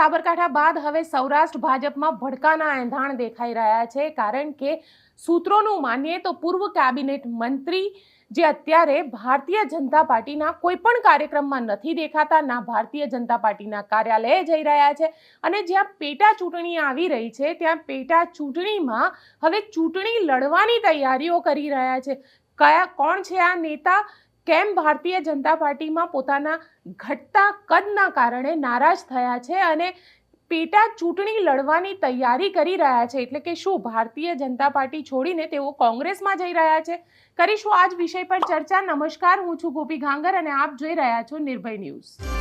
સાબરકાંઠા બાદ હવે સૌરાષ્ટ્ર ભાજપમાં ભડકાના એંધાણ દેખાઈ રહ્યા છે. કારણ કે સૂત્રોનું માનીએ તો પૂર્વ કેબિનેટ મંત્રી જે અત્યારે ભારતીય જનતા પાર્ટીના કોઈ પણ કાર્યક્રમમાં નથી દેખાતા, ના ભારતીય જનતા પાર્ટીના કાર્યાલયે જઈ રહ્યા છે અને જ્યાં પેટા ચૂંટણી આવી રહી છે, ત્યાં પેટા ચૂંટણીમાં હવે ચૂંટણી લડવાની તૈયારીઓ કરી રહ્યા છે. કયા, કોણ છે આ નેતા? કેમ ભારતીય જનતા પાર્ટીમાં પોતાના ઘટતા કદના કારણે નારાજ થયા છે અને પેટા ચૂંટણી લડવાની તૈયારી કરી રહ્યા છે? એટલે કે શું ભારતીય જનતા પાર્ટી છોડીને તેઓ કોંગ્રેસમાં જઈ રહ્યા છે? કરીશું આજ વિષય પર ચર્ચા. નમસ્કાર, હું છું ગોપી ઘાંગર અને આપ જોઈ રહ્યા છો નિર્ભય ન્યૂઝ.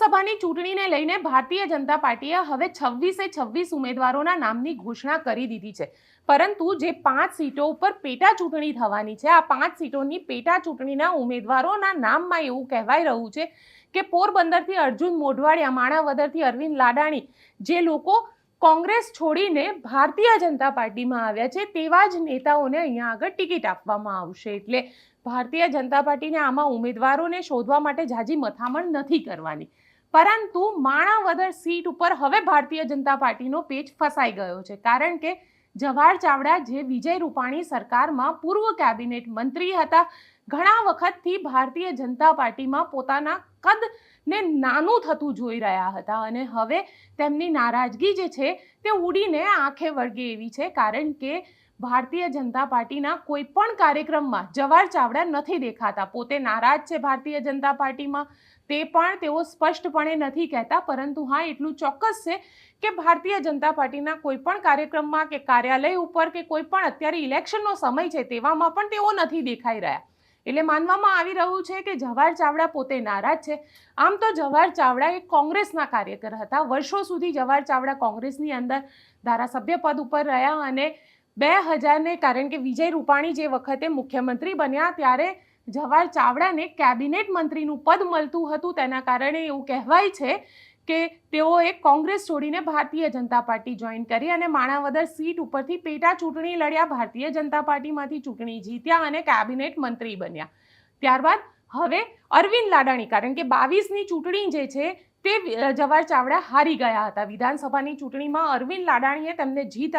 લોકસભાની ચૂંટણીને લઈને ભારતીય જનતા પાર્ટીએ હવે છવ્વીસે છવ્વીસ ઉમેદવારોના નામની ઘોષણા કરી દીધી છે. પરંતુ જે પાંચ સીટો ઉપર પેટા ચૂંટણી થવાની છે, આ પાંચ સીટોની પેટા ચૂંટણીના ઉમેદવારોના નામમાં એવું કહેવાય રહ્યું છે કે પોરબંદરથી અર્જુન મોઢવાડિયા, માણાવદરથી અરવિંદ લાડાણી જે લોકો કોંગ્રેસ છોડીને ભારતીય જનતા પાર્ટીમાં આવ્યા છે, તેવા જ નેતાઓને અહીંયા આગળ ટિકિટ આપવામાં આવશે. એટલે ભારતીય જનતા પાર્ટીને આમાં ઉમેદવારોને શોધવા માટે ઝાઝી મથામણ નથી કરવાની. પરંતુ માણાવદર સીટ ઉપર હવે ભારતીય જનતા પાર્ટીનો પેચ ફસાઈ ગયો છે. કારણ કે જવાહર ચાવડા જે વિજય રૂપાણી સરકારમાં પૂર્વ કેબિનેટ મંત્રી હતા, ઘણા વખતથી ભારતીય જનતા પાર્ટીમાં પોતાના કદને નાનું થતું જોઈ રહ્યા હતા અને હવે તેમની નારાજગી જે છે તે ઉડીને આંખે વળગે એવી છે. કારણ કે ભારતીય જનતા પાર્ટીના કોઈ પણ કાર્યક્રમમાં જવાહર ચાવડા નથી દેખાતા. પોતે નારાજ છે ભારતીય જનતા પાર્ટીમાં. તે પણ તેઓ સ્પષ્ટપણે નથી કહેતા, પરંતુ હા, એટલું ચોક્કસ છે કે ભારતીય જનતા પાર્ટીના કોઈ પણ કાર્યક્રમમાં કે કાર્યાલય ઉપર કે કોઈ પણ અત્યારે ઇલેક્શનનો સમય છે તેવામાં પણ તેઓ નથી દેખાઈ રહ્યા. એટલે માનવામાં આવી રહ્યું છે કે જવાહર ચાવડા પોતે નારાજ છે. આમ તો જવાહર ચાવડા એ કોંગ્રેસના કાર્યકર હતા. વર્ષો સુધી જવાહર ચાવડા કોંગ્રેસની અંદર ધારાસભ્ય પદ ઉપર રહ્યા અને બે હજારને કારણ કે વિજય રૂપાણી જે વખતે મુખ્યમંત્રી બન્યા ત્યારે જવાહર ચાવડાને કેબિનેટ મંત્રીનું પદ મળતું હતું તેના કારણે એવું કહેવાય છે કે તેઓએ કોંગ્રેસ છોડીને ભારતીય જનતા પાર્ટી જોઈન કરી અને માણાવદર સીટ ઉપરથી પેટા ચૂંટણી લડ્યા. ભારતીય જનતા પાર્ટીમાંથી ચૂંટણી જીત્યા અને કેબિનેટ મંત્રી બન્યા. ત્યારબાદ હવે અરવિંદ લાડાણી, કારણ કે બાવીસની ચૂંટણી જે છે તે જવાહર ચાવડા હારી ગયા હતા. વિધાનસભાની ચૂંટણીમાં અરવિંદ લાડાણીએ તેમને જીત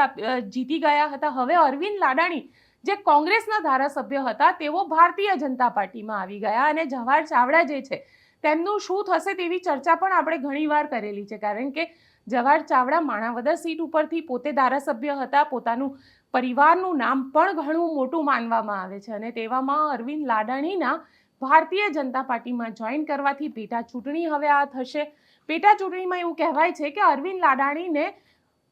જીતી ગયા હતા. હવે અરવિંદ લાડાણી જે કોંગ્રેસના ધારાસભ્ય હતા, તેઓ ભારતીય જનતા પાર્ટીમાં આવી ગયા અને જવાહર ચાવડા જે છે, તેમનું શું થશે તેવી ચર્ચા પણ આપણે ઘણીવાર કરેલી છે. કારણ કે જવાહર ચાવડા માણાવદર સીટ ઉપરથી પોતે ધારાસભ્ય હતા, પોતાનું પરિવારનું નામ પણ ઘણું મોટું માનવામાં આવે છે અને તેવામાં અરવિંદ લાડાણીના ભારતીય જનતા પાર્ટીમાં જોઈન કરવાથી પેટા ચૂંટણી હવે આ થશે. પેટા ચૂંટણીમાં એવું કહેવાય છે કે અરવિંદ લાડાણીને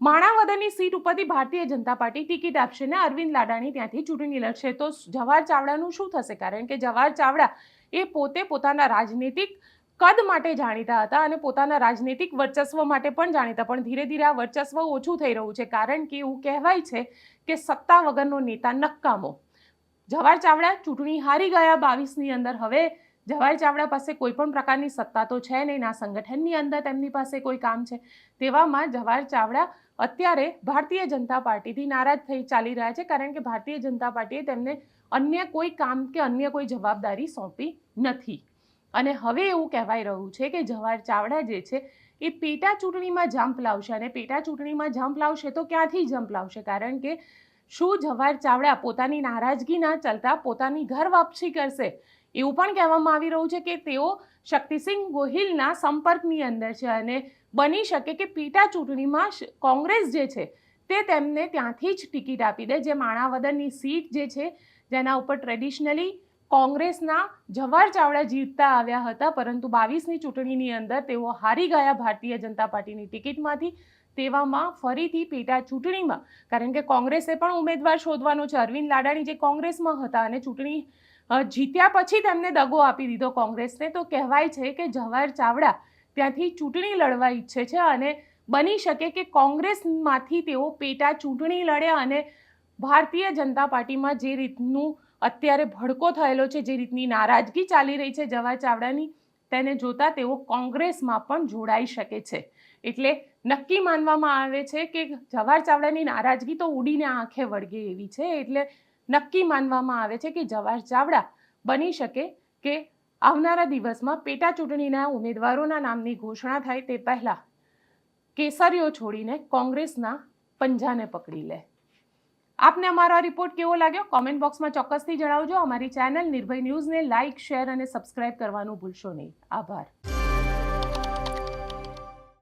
માણાવદરની સીટ ઉપરથી ભારતીય જનતા પાર્ટી ટિકિટ આપશે ને અરવિંદ લાડાણી ત્યાંથી ચૂંટણી લડશે. તો જવાહર ચાવડાનું શું થશે? કારણ કે જવાહર ચાવડા એ પોતે પોતાના રાજનીતિક કદ માટે જાણીતા હતા અને પોતાના રાજનીતિક વર્ચસ્વ માટે પણ જાણીતા, પણ ધીરે ધીરે આ વર્ચસ્વ ઓછું થઈ રહ્યું છે. કારણ કે એવું કહેવાય છે કે સત્તા વગરનો નેતા નક્કામો જવાહર ચાવડા ચૂંટણી હારી ગયા બાવીસની અંદર. હવે જવાહર ચાવડા પાસે કોઈ પણ પ્રકારની સત્તા તો છે નહીં, ના સંગઠનની અંદર તેમની પાસે કોઈ કામ છે. તેવામાં જવાહર ચાવડા અત્યારે ભારતીય જનતા પાર્ટીથી નારાજ થઈ ચાલી રહ્યા છે કારણ કે ભારતીય જનતા પાર્ટીએ તેમને અન્ય કોઈ કામ કે અન્ય કોઈ જવાબદારી સોંપી નથી. અને હવે એવું કહેવાય રહ્યું છે કે જવાહર ચાવડા જે છે એ પેટા ચૂંટણીમાં જંપ લાવશે અને પેટા ચૂંટણીમાં જંપ લાવશે તો ક્યાંથી જંપ લાવશે? કારણ કે શું જવાહર ચાવડા પોતાની નારાજગી ના ચલતા પોતાની ઘર વાપસી કરશે? એવું પણ કહેવામાં આવી રહ્યું છે કે તેઓ શક્તિસિંહ ગોહિલના સંપર્કની અંદર છે અને બની શકે કે પેટા ચૂંટણીમાં કોંગ્રેસ જે છે તે તેમને ત્યાંથી જ ટિકિટ આપી દે. જે માણાવદરની સીટ જે છે, જેના ઉપર ટ્રેડિશનલી કોંગ્રેસના જવાહર ચાવડા જીતતા આવ્યા હતા, પરંતુ બાવીસની ચૂંટણીની અંદર તેઓ હારી ગયા ભારતીય જનતા પાર્ટીની ટિકિટમાંથી. તેવામાં ફરીથી પેટા ચૂંટણીમાં, કારણ કે કોંગ્રેસે પણ ઉમેદવાર શોધવાનો છે. અરવિંદ લાડાણી જે કોંગ્રેસમાં હતા અને ચૂંટણી જીત્યા પછી તેમને દગો આપી દીધો કોંગ્રેસને. તો કહેવાય છે કે જવાહર ચાવડા ત્યાંથી ચૂંટણી લડવા ઈચ્છે છે અને બની શકે કે કોંગ્રેસમાંથી તેઓ પેટા ચૂંટણી લડે અને ભારતીય જનતા પાર્ટીમાં જે રીતનું અત્યારે ભડકો થયેલો છે, જે રીતની નારાજગી ચાલી રહી છે જવાહર ચાવડાની, તેને જોતા તેઓ કોંગ્રેસમાં પણ જોડાઈ શકે છે. એટલે નક્કી માનવામાં આવે છે કે જવાહર ચાવડાની નારાજગી તો ઉડીને આંખે વળગે એવી છે. એટલે નક્કી માનવામાં આવે છે કે જવાહર ચાવડા બની શકે કે આવનારા દિવસમાં પેટા ચૂંટણીના ઉમેદવારોના નામની ઘોષણા થાય તે પહેલાં કેસરીઓ છોડીને કોંગ્રેસના પંજાને પકડી લે. આપને અમારો આ રિપોર્ટ કેવો લાગ્યો? કોમેન્ટ બોક્સમાં ચોક્કસથી જણાવજો. અમારી ચેનલ નિર્ભય ન્યૂઝને લાઇક, શેર અને સબસ્ક્રાઇબ કરવાનું ભૂલશો નહીં. આભાર.